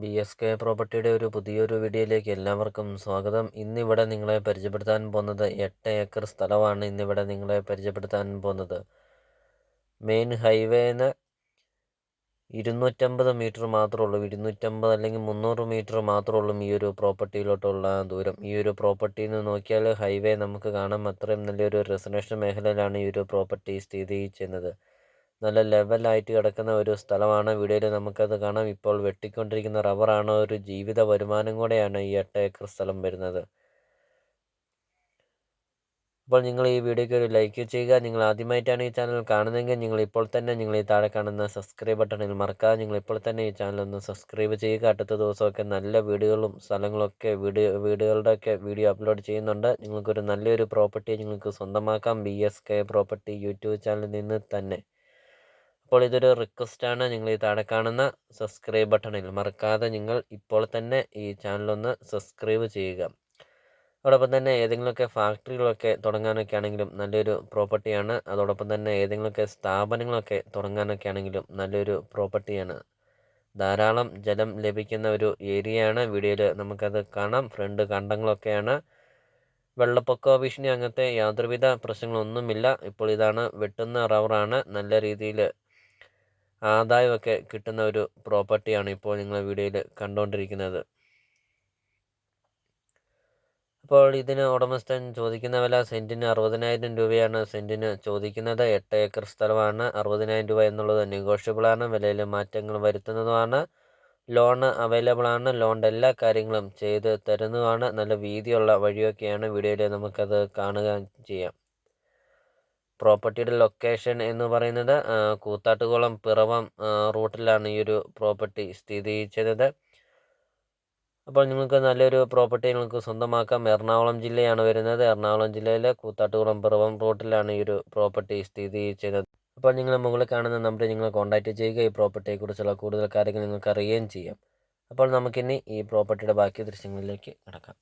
B S K പ്രോപ്പർട്ടിയുടെ ഒരു പുതിയൊരു വീഡിയോയിലേക്ക് എല്ലാവർക്കും സ്വാഗതം. ഇന്നിവിടെ നിങ്ങളെ പരിചയപ്പെടുത്താൻ പോകുന്നത് എട്ട് ഏക്കർ സ്ഥലമാണ് ഇന്നിവിടെ നിങ്ങളെ പരിചയപ്പെടുത്താൻ പോകുന്നത്. മെയിൻ ഹൈവേന്ന് ഇരുന്നൂറ്റമ്പത് മീറ്റർ മാത്രമേ ഉള്ളൂ. ഇരുന്നൂറ്റമ്പത് അല്ലെങ്കിൽ മുന്നൂറ് മീറ്റർ മാത്രമേ ഉള്ളൂ ഈ ഒരു പ്രോപ്പർട്ടിയിലോട്ടുള്ള ദൂരം. ഈ ഒരു പ്രോപ്പർട്ടിയിൽ നിന്ന് നോക്കിയാൽ ഹൈവേ നമുക്ക് കാണാം. അത്രയും നല്ലൊരു റെസിഡൻഷ്യൽ മേഖലയിലാണ് ഈ ഒരു പ്രോപ്പർട്ടി സ്ഥിതി ചെയ്യുന്നത്. നല്ല ലെവലായിട്ട് കിടക്കുന്ന ഒരു സ്ഥലമാണ്. വീഡിയോയിൽ നമുക്കത് കാണാം. ഇപ്പോൾ വെട്ടിക്കൊണ്ടിരിക്കുന്ന റബ്ബറാണ് ഒരു ജീവിത വരുമാനം കൂടെയാണ് ഈ എട്ട് ഏക്കർ സ്ഥലം വരുന്നത്. അപ്പോൾ നിങ്ങൾ ഈ വീഡിയോയ്ക്ക് ഒരു ലൈക്ക് ചെയ്യുക. നിങ്ങൾ ആദ്യമായിട്ടാണ് ഈ ചാനൽ കാണുന്നതെങ്കിൽ നിങ്ങൾ ഇപ്പോൾ തന്നെ നിങ്ങൾ ഈ താഴെ കാണുന്ന സബ്സ്ക്രൈബ് ബട്ടണിൽ മറക്കാതെ നിങ്ങൾ ഇപ്പോൾ തന്നെ ഈ ചാനൽ ഒന്ന് സബ്സ്ക്രൈബ് ചെയ്യുക. അടുത്ത ദിവസമൊക്കെ നല്ല വീഡിയോകളും സ്ഥലങ്ങളൊക്കെ വീഡിയോ വീടുകളുടെയൊക്കെ വീഡിയോ അപ്ലോഡ് ചെയ്യുന്നുണ്ട്. നിങ്ങൾക്കൊരു നല്ലൊരു പ്രോപ്പർട്ടി നിങ്ങൾക്ക് സ്വന്തമാക്കാം. B S K property YouTube ചാനലിൽ നിന്ന് തന്നെ. അപ്പോൾ ഇതൊരു റിക്വസ്റ്റാണ് നിങ്ങൾ ഈ താഴെ കാണുന്ന സബ്സ്ക്രൈബ് ബട്ടണിൽ മറക്കാതെ നിങ്ങൾ ഇപ്പോൾ തന്നെ ഈ ചാനലൊന്ന് സബ്സ്ക്രൈബ് ചെയ്യുക. അതോടൊപ്പം തന്നെ ഏതെങ്കിലുമൊക്കെ ഫാക്ടറികളൊക്കെ തുടങ്ങാനൊക്കെ ആണെങ്കിലും നല്ലൊരു പ്രോപ്പർട്ടിയാണ് അതോടൊപ്പം തന്നെ ഏതെങ്കിലുമൊക്കെ സ്ഥാപനങ്ങളൊക്കെ തുടങ്ങാനൊക്കെ ആണെങ്കിലും നല്ലൊരു പ്രോപ്പർട്ടിയാണ് ധാരാളം ജലം ലഭിക്കുന്ന ഒരു ഏരിയയാണ് വീഡിയോയിൽ നമുക്കത് കാണാം. ഫ്രണ്ട് കണ്ടങ്ങളൊക്കെയാണ് വെള്ളപ്പൊക്ക ഭീഷണി അങ്ങനത്തെ യാതൊരുവിധ പ്രശ്നങ്ങളൊന്നുമില്ല. ഇപ്പോൾ ഇതാണ് വെട്ടുന്ന റവറാണ് നല്ല രീതിയിൽ ആദായമൊക്കെ കിട്ടുന്ന ഒരു പ്രോപ്പർട്ടിയാണ് ഇപ്പോൾ നിങ്ങൾ വീഡിയോയിൽ കണ്ടുകൊണ്ടിരിക്കുന്നത്. അപ്പോൾ ഇതിന് ഉടമസ്ഥൻ ചോദിക്കുന്ന വില സെന്റിന് അറുപതിനായിരം രൂപയാണ്. സെന്റിന് ചോദിക്കുന്നത് എട്ട് ഏക്കർ സ്ഥലമാണ്. അറുപതിനായിരം രൂപ എന്നുള്ളത് നെഗോഷ്യബിളാണ് വിലയിൽ മാറ്റങ്ങൾ വരുത്തുന്നതുമാണ്. ലോണ് അവൈലബിൾ ആണ്. ലോണിന്റെ എല്ലാ കാര്യങ്ങളും ചെയ്ത് തരുന്നതുമാണ്. നല്ല വീതിയുള്ള വഴിയൊക്കെയാണ് വീഡിയോയിൽ നമുക്കത് കാണുക ചെയ്യാം. പ്രോപ്പർട്ടിയുടെ ലൊക്കേഷൻ എന്ന് പറയുന്നത് കൂത്താട്ടുകുളം പിറവം റൂട്ടിലാണ് ഈ ഒരു പ്രോപ്പർട്ടി സ്ഥിതി ചെയ്യുന്നത്. അപ്പോൾ നിങ്ങൾക്ക് നല്ലൊരു പ്രോപ്പർട്ടി നിങ്ങൾക്ക് സ്വന്തമാക്കാം. എറണാകുളം ജില്ലയാണ് വരുന്നത്. എറണാകുളം ജില്ലയിലെ കൂത്താട്ടുകുളം പിറവം റൂട്ടിലാണ് ഈ ഒരു പ്രോപ്പർട്ടി സ്ഥിതി ചെയ്യുന്നത്. അപ്പോൾ നിങ്ങൾ മുകളിൽ കാണുന്ന നമ്പറിൽ നിങ്ങൾ കോൺടാക്റ്റ് ചെയ്യുക. ഈ പ്രോപ്പർട്ടിയെക്കുറിച്ചുള്ള കൂടുതൽ കാര്യങ്ങൾ നിങ്ങൾക്ക് അറിയുകയും ചെയ്യാം. അപ്പോൾ നമുക്കിനി ഈ പ്രോപ്പർട്ടിയുടെ ബാക്കി ദൃശ്യങ്ങളിലേക്ക് കിടക്കാം.